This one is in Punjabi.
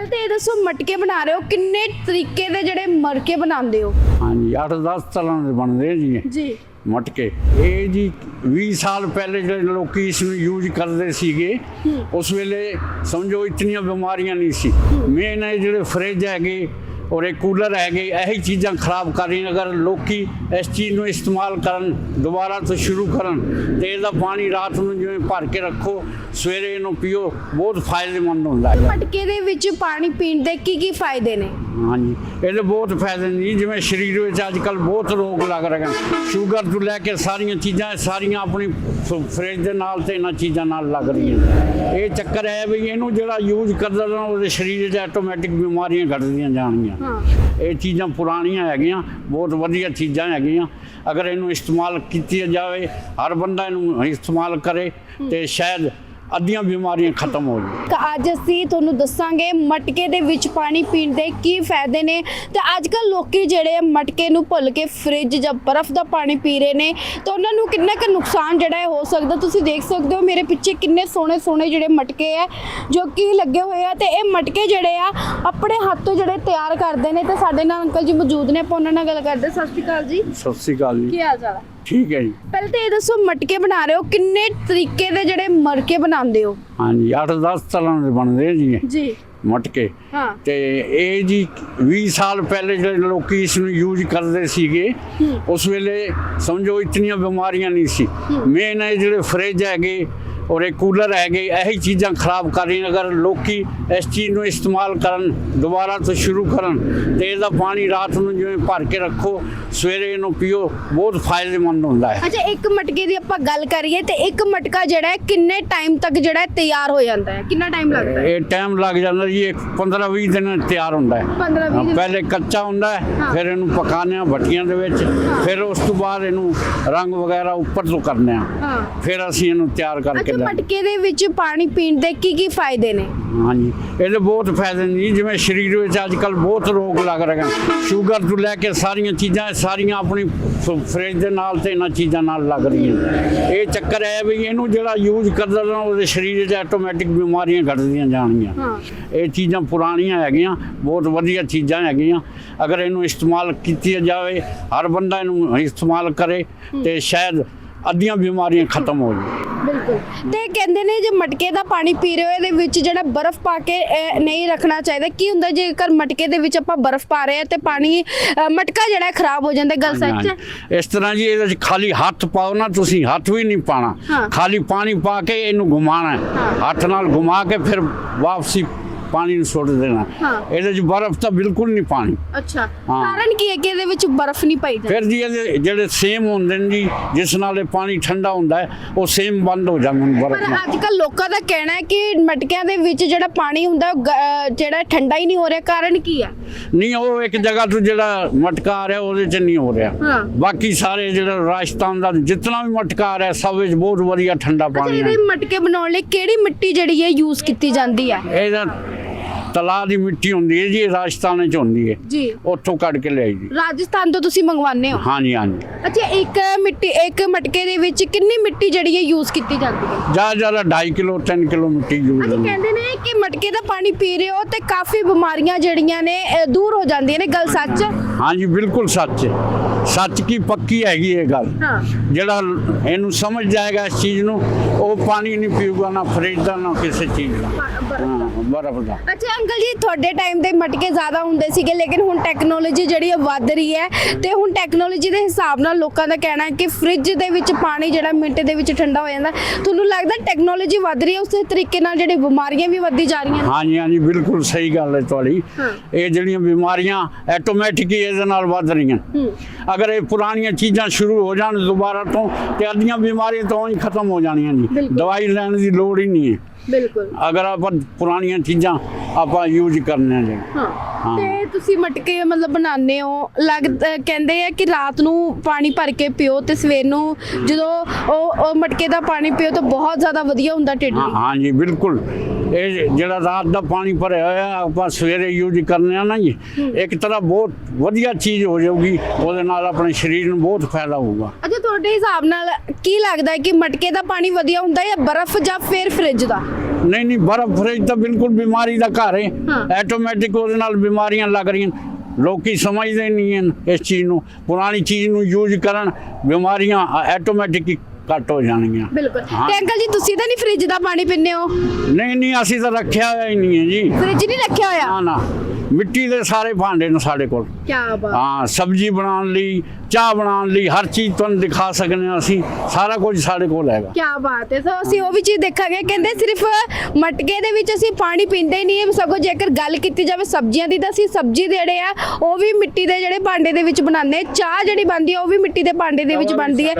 ਪਹਿਲਾਂ ਤਾਂ ਇਹ ਦੱਸੋ ਮਟਕੇ ਬਣਾ ਰਹੇ ਹੋ? ਕਿੰਨੇ ਤਰੀਕੇ ਦੇ ਜਿਹੜੇ ਮਰਕੇ ਬਣਾਉਂਦੇ ਹੋ? ਹਾਂਜੀ 8-10 ਤਰ੍ਹਾਂ ਦੇ ਬਣਦੇ ਜੀ ਜੀ। ਮਟਕੇ। ਇਹ ਜੀ 20 ਸਾਲ ਪਹਿਲੇ ਜਿਹੜੇ ਲੋਕੀ ਇਸ ਨੂੰ ਯੂਜ਼ ਕਰਦੇ ਸੀਗੇ ਉਸ ਵੇਲੇ ਸਮਝੋ ਇਤਨੀਆਂ ਬਿਮਾਰੀਆਂ ਨਹੀਂ ਸੀ। ਮੇਨ ਇਹ ਜਿਹੜੇ ਫ੍ਰਿਜ ਹੈਗੇ ਔਰ ਇਹ ਕੂਲਰ ਹੈਗੇ ਇਹੀ ਚੀਜ਼ਾਂ ਖਰਾਬ ਕਰ ਰਹੀਆਂ ਅਗਰ ਲੋਕੀ ਇਸ ਚੀਜ਼ ਨੂੰ ਇਸਤੇਮਾਲ ਕਰਨ ਦੁਬਾਰਾ ਤੋਂ ਸ਼ੁਰੂ ਕਰਨ ਤੇ ਇਹਦਾ ਪਾਣੀ ਰਾਤ ਨੂੰ ਜਿਵੇਂ ਭਰ ਕੇ ਰੱਖੋ ਸਵੇਰੇ ਇਹਨੂੰ ਪੀਓ ਬਹੁਤ ਫਾਇਦੇਮੰਦ ਹੁੰਦਾ ਹੈ। ਮਟਕੇ ਦੇ ਵਿੱਚ ਪਾਣੀ ਪੀਣ ਦੇ ਕੀ ਕੀ ਫਾਇਦੇ ਨੇ? ਹਾਂਜੀ ਇਹਦੇ ਬਹੁਤ ਫਾਇਦੇ ਨੇ ਜਿਵੇਂ ਸਰੀਰ ਵਿੱਚ ਅੱਜ ਕੱਲ ਬਹੁਤ ਰੋਗ ਲੱਗ ਰਹੇ ਹਨ ਸ਼ੂਗਰ ਤੋਂ ਲੈ ਕੇ ਸਾਰੀਆਂ ਚੀਜ਼ਾਂ ਸਾਰੀਆਂ ਆਪਣੀ ਫਰਿੱਜ ਦੇ ਨਾਲ ਤੇ ਇਹਨਾਂ ਚੀਜ਼ਾਂ ਨਾਲ ਲੱਗ ਰਹੀਆਂ। ਇਹ ਚੱਕਰ ਹੈ ਵੀ ਇਹਨੂੰ ਜਿਹੜਾ ਯੂਜ਼ ਕਰਦਾ ਨਾ ਉਹਦੇ ਸਰੀਰ 'ਚ ਆਟੋਮੈਟਿਕ ਬਿਮਾਰੀਆਂ ਘਟਦੀਆਂ ਜਾਣਗੀਆਂ। ਇਹ ਚੀਜ਼ਾਂ ਪੁਰਾਣੀਆਂ ਹੈਗੀਆਂ ਬਹੁਤ ਵਧੀਆ ਚੀਜ਼ਾਂ ਹੈਗੀਆਂ। ਅਗਰ ਇਹਨੂੰ ਇਸਤੇਮਾਲ ਕੀਤੀ ਜਾਵੇ ਹਰ ਬੰਦਾ ਇਹਨੂੰ ਇਸਤੇਮਾਲ ਕਰੇ ਤੇ ਸ਼ਾਇਦ ਅੱਧੀਆਂ ਬਿਮਾਰੀਆਂ ਖਤਮ ਹੋ ਜਾਣ। ਅੱਜ ਅਸੀਂ ਤੁਹਾਨੂੰ ਦੱਸਾਂਗੇ ਮਟਕੇ ਦੇ ਵਿੱਚ ਪਾਣੀ ਪੀਣ ਦੇ ਕੀ ਫਾਇਦੇ ਨੇ ਤੇ ਅੱਜ ਕੱਲ ਲੋਕੀ ਜਿਹੜੇ ਮਟਕੇ ਨੂੰ ਭੁੱਲ ਕੇ ਫ੍ਰਿਜ ਜਾਂ ਬਰਫ਼ ਦਾ ਪਾਣੀ ਪੀ ਰਹੇ ਨੇ ਤਾਂ ਉਹਨਾਂ ਨੂੰ ਕਿੰਨਾ ਕੁ ਨੁਕਸਾਨ ਜਿਹੜਾ ਹੈ ਹੋ ਸਕਦਾ ਤੁਸੀਂ ਦੇਖ ਸਕਦੇ ਹੋ ਮੇਰੇ ਪਿੱਛੇ ਕਿੰਨੇ ਸੋਹਣੇ ਸੋਹਣੇ ਜਿਹੜੇ ਮਟਕੇ ਆ ਜੋ ਕਿ ਲੱਗੇ ਹੋਏ ਆ ਤੇ ਇਹ ਮਟਕੇ ਜਿਹੜੇ ਆ ਆਪਣੇ ਹੱਥੋਂ ਜਿਹੜੇ ਤਿਆਰ ਕਰਦੇ ਨੇ ਤੇ ਸਾਡੇ ਨਾਲ ਅੰਕਲ ਜੀ ਮੌਜੂਦ ਨੇ ਆਪਾਂ ਉਹਨਾਂ ਨਾਲ ਗੱਲ ਕਰਦੇ ਸਤਿ ਸ਼੍ਰੀ ਅਕਾਲ ਜੀ। ਸਤਿ ਸ੍ਰੀ ਅਕਾਲ ਜੀ। ਕੀ ਹਾਲ ਚਾਲ ਹੈ ਠੀਕ ਹੈ ਜੀ। ਪਹਿਲਾਂ ਤਾਂ ਇਹ ਦੱਸੋ ਮਟਕੇ ਬਣਾ ਰਹੇ ਹੋ ਕਿੰਨੇ ਤਰੀਕੇ ਦੇ ਜਿਹੜੇ ਮਰਕੇ ਬਣਾਉਂਦੇ ਹੋ? ਹਾਂਜੀ 8-10 ਤਰ੍ਹਾਂ ਦੇ ਬਣਦੇ ਆ ਜੀ ਜੀ। ਮਟਕੇ। ਹਾਂ। ਤੇ ਇਹ ਜੀ 20 ਸਾਲ ਪਹਿਲੇ ਜਿਹੜੇ ਲੋਕੀ ਇਸ ਨੂੰ ਯੂਜ਼ ਕਰਦੇ ਸੀਗੇ ਉਸ ਵੇਲੇ ਸਮਝੋ ਇਤਨੀਆਂ ਬਿਮਾਰੀਆਂ ਨਹੀਂ ਸੀ। ਮੇਨ ਇਹ ਜਿਹੜੇ ਫ੍ਰਿਜ ਹੈਗੇ ਔਰ ਇਹ ਕੂਲਰ ਹੈਗੇ ਇਹੀ ਚੀਜ਼ਾਂ ਖਰਾਬ ਕਰ ਰਹੀਆਂ ਅਗਰ ਲੋਕੀ ਇਸ ਚੀਜ਼ ਨੂੰ ਇਸਤੇਮਾਲ ਕਰਨ ਦੁਬਾਰਾ ਤੋਂ ਸ਼ੁਰੂ ਕਰਨ ਤੇ ਇਹਦਾ ਪਾਣੀ ਰਾਤ ਨੂੰ ਜਿਵੇਂ ਭਰ ਕੇ ਰੱਖੋ ਸਵੇਰੇ ਇਹਨੂੰ ਪੀਓ ਬਹੁਤ ਫਾਇਦੇਮੰਦ ਹੁੰਦਾ ਹੈ। ਅੱਛਾ ਇੱਕ ਮਟਕੇ ਦੀ ਆਪਾਂ ਗੱਲ ਕਰੀਏ ਤੇ ਇੱਕ ਮਟਕਾ ਜਿਹੜਾ ਹੈ ਕਿੰਨੇ ਟਾਈਮ ਤੱਕ ਜਿਹੜਾ ਹੈ ਤਿਆਰ ਹੋ ਜਾਂਦਾ ਹੈ? ਕਿੰਨਾ ਟਾਈਮ ਲੱਗਦਾ ਹੈ? ਇਹ ਟਾਈਮ ਲੱਗ ਜਾਂਦਾ ਜੀ 15-20 ਦਿਨ ਤਿਆਰ ਹੁੰਦਾ ਹੈ। 15 20 ਦਿਨ। ਪਹਿਲੇ ਕੱਚਾ ਹੁੰਦਾ ਹੈ। ਫਿਰ ਇਹਨੂੰ ਪਕਾਉਂਦੇ ਹਾਂ ਭੱਟੀਆਂ ਦੇ ਵਿੱਚ ਫਿਰ ਉਸ ਤੋਂ ਬਾਅਦ ਇਹਨੂੰ ਰੰਗ ਵਗੈਰਾ ਉੱਪਰ ਤੋਂ ਕਰਨੇ ਆ ਫਿਰ ਅਸੀਂ ਇਹਨੂੰ ਤਿਆਰ ਕਰਕੇ ਮਟਕੇ ਦੇ ਵਿੱਚ ਪਾਣੀ ਪੀਣ ਦੇ ਕੀ ਕੀ ਫਾਇਦੇ ਨੇ? ਹਾਂਜੀ ਇਹਦੇ ਬਹੁਤ ਫਾਇਦੇ ਨੇ ਜੀ ਜਿਵੇਂ ਸਰੀਰ ਵਿੱਚ ਅੱਜ ਕੱਲ ਬਹੁਤ ਰੋਗ ਲੱਗ ਰਹੇ ਹਨ ਸ਼ੂਗਰ ਤੋਂ ਲੈ ਕੇ ਸਾਰੀਆਂ ਚੀਜ਼ਾਂ ਸਾਰੀਆਂ ਆਪਣੀ ਫਰਿੱਜ ਦੇ ਨਾਲ ਤੇ ਇਹਨਾਂ ਚੀਜ਼ਾਂ ਨਾਲ ਲੱਗ ਰਹੀਆਂ। ਇਹ ਚੱਕਰ ਹੈ ਵੀ ਇਹਨੂੰ ਜਿਹੜਾ ਯੂਜ਼ ਕਰਦਾ ਨਾ ਉਹਦੇ ਸਰੀਰ 'ਚ ਆਟੋਮੈਟਿਕ ਬਿਮਾਰੀਆਂ ਘਟਦੀਆਂ ਜਾਣਗੀਆਂ। ਇਹ ਚੀਜ਼ਾਂ ਪੁਰਾਣੀਆਂ ਹੈਗੀਆਂ ਬਹੁਤ ਵਧੀਆ ਚੀਜ਼ਾਂ ਹੈਗੀਆਂ। ਅਗਰ ਇਹਨੂੰ ਇਸਤੇਮਾਲ ਕੀਤੀ ਜਾਵੇ ਹਰ ਬੰਦਾ ਇਹਨੂੰ ਇਸਤੇਮਾਲ ਕਰੇ ਤੇ ਸ਼ਾਇਦ ਅੱਧੀਆਂ ਬਿਮਾਰੀਆਂ ਖਤਮ ਹੋ ਜਾਣ। ਬਿਲਕੁਲ। ਤੇ ਕਹਿੰਦੇ ਨੇ ਜੇ ਮਟਕੇ ਦਾ ਪਾਣੀ ਪੀ ਰਹੇ ਹੋ ਇਹਦੇ ਵਿੱਚ ਜਿਹੜਾ ਬਰਫ਼ ਪਾ ਕੇ ਅਹ, ਨਹੀਂ ਰੱਖਣਾ ਚਾਹੀਦਾ। ਕੀ ਹੁੰਦਾ ਜੇਕਰ ਮਟਕੇ ਦੇ ਵਿੱਚ ਆਪਾਂ ਬਰਫ਼ ਪਾ ਰਹੇ ਆ ਤੇ ਪਾਣੀ ਅਹ, ਮਟਕਾ ਜਿਹੜਾ ਹੈ ਖਰਾਬ ਹੋ ਜਾਂਦਾ ਗੱਲ ਸੱਚ ਹੈ? ਇਸ ਤਰ੍ਹਾਂ ਜੀ ਇਹਦੇ 'ਚ ਖਾਲੀ ਹੱਥ ਪਾਓ ਨਾ ਤੁਸੀਂ ਹੱਥ ਵੀ ਨਹੀਂ ਹਾਂ। ਪਾਣਾ ਖਾਲੀ ਪਾਣੀ ਪਾ ਕੇ ਇਹਨੂੰ ਘੁਮਾਣਾ ਹੈ। ਹਾਂ। ਹੱਥ ਨਾਲ ਘੁਮਾ ਕੇ ਫਿਰ ਵਾਪਸੀ ਪਾਣੀ ਨੂੰ ਸੁੱਟ ਦੇਣਾ। ਹਾਂ। ਇਹਦੇ 'ਚ ਬਰਫ਼ ਤਾਂ ਬਿਲਕੁਲ ਨਹੀਂ ਪਾਣੀ। ਅੱਛਾ। ਹਾਂ। ਕਾਰਨ ਕੀ ਹੈ ਕਿ ਇਹਦੇ ਵਿੱਚ ਬਰਫ਼ ਨਹੀਂ ਪਾਈ ਜਾਂਦੀ? ਫਿਰ ਜੀ ਇਹਦੇ ਜਿਹੜੇ ਸੇਮ ਹੁੰਦੇ ਨੇ ਜੀ ਜਿਸ ਨਾਲ ਇਹ ਪਾਣੀ ਠੰਡਾ ਹੁੰਦਾ ਹੈ ਉਹ ਸੇਮ ਬੰਦ ਹੋ ਜਾਂਦੇ ਨੇ ਪਰ ਬਰਫ਼ ਨਾਲ। ਅੱਜ ਕੱਲ ਲੋਕਾਂ ਦਾ ਕਹਿਣਾ ਹੈ ਕਿ ਮਟਕਿਆਂ ਦੇ ਵਿੱਚ ਜਿਹੜਾ ਪਾਣੀ ਹੁੰਦਾ ਉਹ ਗ- ਅਹ ਜਿਹੜਾ ਠੰਡਾ ਹੀ ਨਹੀਂ ਹੋ ਰਿਹਾ। ਕਾਰਨ ਕੀ ਹੈ? ਨਹੀਂ ਉਹ ਇੱਕ ਜਗ੍ਹਾ ਤੋਂ ਜਿਹੜਾ ਮਟਕਾ ਆ ਰਿਹਾ ਉਹਦੇ 'ਚ ਨਹੀਂ ਹੋ ਰਿਹਾ। ਹਾਂ। ਬਾਕੀ ਸਾਰੇ ਜਿਹੜਾ ਰਾਜਸਥਾਨ ਦਾ ਜਿੰਨਾ ਵੀ ਮਟਕਾ ਆ ਰਿਹਾ ਸਭ ਵਿੱਚ ਬਹੁਤ ਵਧੀਆ ਠੰਡਾ ਅੱਛਾ ਪਾਣੀ ਹੈ। ਇਹਦੇ ਮਟਕੇ ਬਣਾਉਣ ਲਈ ਕਿਹੜੀ ਮਿੱਟੀ ਜਿਹੜੀ ਹੈ ਯੂਜ਼ ਕੀਤੀ ਜਾਂਦੀ ਹੈ? ਇਹਦਾ ਤਲਾ ਦੀ ਮਿੱਟੀ ਹੁੰਦੀ ਹੈ ਜੀ ਰਾਜਸਥਾਨ ਚ ਹੁੰਦੀ ਹੈ। ਜੀ। ਉੱਥੋਂ ਕੱਢ ਕੇ ਲਿਆਈ ਦੀ ਰਾਜਸਥਾਨ ਤੋਂ ਤੁਸੀਂ ਮੰਗਵਾਉਂਦੇ ਹੋ? ਹਾਂਜੀ ਹਾਂਜੀ। ਅੱਛਾ ਇੱਕ ਮਿੱਟੀ ਇੱਕ ਮਟਕੇ ਦੇ ਵਿੱਚ ਕਿੰਨੀ ਮਿੱਟੀ ਜਿਹੜੀ ਹੈ ਯੂਜ਼ ਕੀਤੀ ਜਾਂਦੀ ਹੈ? ਜ਼ਿਆਦਾ ਜ਼ਿਆਦਾ 2.5 ਕਿਲੋ 3 ਕਿਲੋ ਮਿੱਟੀ ਯੂਜ਼ ਹੁੰਦੀ ਕਹਿੰਦੇ ਨੇ ਕਿ ਮਟਕੇ ਦਾ ਪਾਣੀ ਪੀ ਰਹੇ ਹੋ ਤੇ ਕਾਫੀ ਬਿਮਾਰੀਆਂ ਜਿਹੜੀਆਂ ਨੇ ਦੂਰ ਹੋ ਜਾਂਦੀਆਂ ਨੇ ਗੱਲ ਸੱਚ? ਹੈ ਹਾਂਜੀ ਬਿਲਕੁਲ ਸੱਚ। ਹੈ ਸੱਚ ਕੀ ਪੱਕੀ ਹੈਗੀ ਇਹ ਗੱਲ? ਜਿਹੜਾ ਇਹਨੂੰ ਸਮਝ ਜਾਏਗਾ ਇਸ ਚੀਜ਼ ਨੂੰ ਉਹ ਪਾਣੀ ਨਹੀਂ ਪੀਊਗਾ ਨਾ ਫਰਿੱਜ ਦਾ ਨਾ ਕਿਸੇ ਚੀਜ਼ ਦਾ। ਬਰਫ਼ ਦਾ। ਅੱਛਾ ਅੰਕਲ ਜੀ ਤੁਹਾਡੇ ਟਾਈਮ ਦੇ ਮਟਕੇ ਜ਼ਿਆਦਾ ਹੁੰਦੇ ਸੀਗੇ ਲੇਕਿਨ ਹੁਣ ਟੈਕਨੋਲੋਜੀ ਜਿਹੜੀ ਵੱਧ ਰਹੀ ਹੈ ਤੇ ਹੁਣ ਟੈਕਨੋਲੋਜੀ ਦੇ ਹਿਸਾਬ ਨਾਲ ਲੋਕਾਂ ਦਾ ਕਹਿਣਾ ਹੈ ਕਿ ਫ੍ਰਿਜ ਦੇ ਵਿੱਚ ਪਾਣੀ ਜਿਹੜਾ ਮਿੰਟ ਦੇ ਵਿੱਚ ਠੰਡਾ ਹੋ ਜਾਂਦਾ। ਤੁਹਾਨੂੰ ਲੱਗਦਾ ਟੈਕਨੋਲੋਜੀ ਵੱਧ ਰਹੀ ਹੈ ਉਸੇ ਤਰੀਕੇ ਨਾਲ ਜਿਹੜੀ ਬਿਮਾਰੀਆਂ ਵੀ ਵੱਧਦੀ ਜਾ ਰਹੀਆਂ ਨੇ? ਹਾਂਜੀ ਹਾਂਜੀ ਬਿਲਕੁਲ ਸਹੀ ਗੱਲ ਹੈ ਤੁਹਾਡੀ। ਇਹ ਜਿਹੜੀਆਂ ਬਿਮਾਰੀਆਂ ਆਟੋਮੈਟਿਕ ਹੀ ਇਹਦੇ ਨਾਲ ਵੱਧ ਰਹੀਆਂ। ਹੂੰ। ਅਗਰ ਇਹ ਪੁਰਾਣੀਆਂ ਚੀਜ਼ਾਂ ਸ਼ੁਰੂ ਹੋ ਜਾਣ ਦੁਬਾਰਾ ਤੋਂ ਤੇ ਅੱਧੀਆਂ ਬਿਮਾਰੀਆਂ ਤਾਂ ਹੀ ਖਤਮ ਹੋ ਜਾਣੀਆਂ ਜੀ। ਦਵਾਈ ਲੈਣ ਦੀ ਲੋੜ ਹੀ ਨਹੀਂ ਹੈ ਬਿਲਕੁਲ। ਅਗਰ ਆਪਾਂ ਪੁਰਾਣੀਆਂ ਚੀਜ਼ਾਂ ਆਪਾਂ ਯੂਜ਼ ਕਰਨੇ ਜੀ। ਹਾਂ। ਤੇ ਤੁਸੀਂ ਮਟਕੇ ਮਤਲਬ ਬਣਾਉਂਦੇ ਹੋ। ਲੱਗ ਕਹਿੰਦੇ ਆ ਕਿ ਰਾਤ ਨੂੰ ਪਾਣੀ ਭਰ ਕੇ ਪੀਓ ਤੇ ਸਵੇਰ ਨੂੰ ਜਦੋਂ ਉਹ ਉਹ ਮਟਕੇ ਦਾ ਪਾਣੀ ਪੀਓ ਤਾਂ ਬਹੁਤ ਜ਼ਿਆਦਾ ਵਧੀਆ ਹੁੰਦਾ ਢਿੱਡ ਹਾਂ ਹਾਂਜੀ ਬਿਲਕੁਲ। ਇਹ ਜਿਹੜਾ ਰਾਤ ਦਾ ਪਾਣੀ ਭਰਿਆ ਹੋਇਆ ਆਪਾਂ ਸਵੇਰੇ ਯੂਜ਼ ਕਰਨੇ ਆ ਨਾ ਜੀ ਇੱਕ ਤਰ੍ਹਾਂ ਬਹੁਤ ਵਧੀਆ ਚੀਜ਼ ਹੋ ਜਾਊਗੀ ਉਹਦੇ ਨਾਲ ਆਪਣੇ ਸਰੀਰ ਨੂੰ ਬਹੁਤ ਫਾਇਦਾ ਹੋਊਗਾ। ਅੱਛਾ ਤੁਹਾਡੇ ਹਿਸਾਬ ਨਾਲ ਕੀ ਲੱਗਦਾ ਹੈ ਕਿ ਮਟਕੇ ਦਾ ਪਾਣੀ ਵਧੀਆ ਹੁੰਦਾ ਹੈ ਜਾਂ ਬਰਫ਼ ਜਾਂ ਫਿਰ ਫ੍ਰਿਜ ਦਾ? ਨਹੀਂ ਨਹੀਂ ਬਰਫ਼ ਫਰਿੱਜ ਤਾਂ ਬਿਲਕੁਲ ਬਿਮਾਰੀ ਦਾ ਘਰ ਹੈ। ਆਟੋਮੈਟਿਕ ਉਹਦੇ ਨਾਲ ਬਿਮਾਰੀਆਂ ਲੱਗ ਰਹੀਆਂ ਲੋਕੀ ਸਮਝਦੇ ਨਹੀਂ ਹਨ ਇਸ ਚੀਜ਼ ਨੂੰ। ਪੁਰਾਣੀ ਚੀਜ਼ ਨੂੰ ਯੂਜ਼ ਕਰਨ ਬਿਮਾਰੀਆਂ ਆਟੋਮੈਟਿਕ ਘੱਟ ਹੋ ਜਾਣਗੀਆਂ। ਬਿਲਕੁਲ। ਤੇ ਅੰਕਲ ਜੀ ਤੁਸੀਂ ਤਾਂ ਨਹੀਂ ਫ੍ਰਿਜ ਦਾ ਪਾਣੀ ਪੀਂਦੇ ਹੋ? ਨਹੀਂ ਨਹੀਂ ਅਸੀਂ ਤਾਂ ਰੱਖਿਆ ਹੋਇਆ ਹੀ ਨਹੀਂ ਹੈ ਜੀ। ਫ੍ਰਿਜ ਨਹੀਂ ਰੱਖਿਆ ਹੋਇਆ? ਨਾ ਨਾ। ਮਿੱਟੀ ਦੇ ਸਾਰੇ ਭਾਂਡੇ ਨੇ ਸਾਡੇ ਕੋਲ। ਕੀ ਬਾਤ। ਹਾਂ ਸਬਜ਼ੀ ਬਣਾਉਣ ਲਈ ਚਾਹ ਬਣਾਉਣ ਲਈ ਹਰ ਚੀਜ਼ ਤੁਹਾਨੂੰ ਦਿਖਾ ਸਕਦੇ ਹਾਂ ਅਸੀਂ। ਸਾਰਾ ਕੁਝ ਸਾਡੇ ਕੋਲ ਹੈਗਾ। ਕੀ ਬਾਤ ਹੈ। ਸੋ ਅਸੀਂ ਉਹ ਵੀ ਚੀਜ਼ ਦੇਖਾਂਗੇ। ਕਹਿੰਦੇ ਸਿਰਫ ਮਟਕੇ ਦੇ ਵਿੱਚ ਅਸੀਂ ਪਾਣੀ ਪੀਂਦੇ ਹੀ ਨਹੀਂ। ਸਗੋਂ ਜੇਕਰ ਗੱਲ ਕੀਤੀ ਜਾਵੇ ਸਬਜ਼ੀਆਂ ਦੀ ਤਾਂ ਅਸੀਂ ਸਬਜ਼ੀ ਜਿਹੜੇ ਆ ਉਹ ਵੀ ਮਿੱਟੀ ਦੇ ਜਿਹੜੇ ਭਾਂਡੇ ਦੇ ਵਿੱਚ ਬਣਾਉਂਦੇ। ਚਾਹ ਜਿਹੜੀ ਬਣਦੀ ਹੈ ਉਹ ਵੀ ਮਿੱਟੀ ਦੇ ਭਾਂਡੇ ਦੇ ਵਿੱਚ ਬਣਦੀ ਹੈ।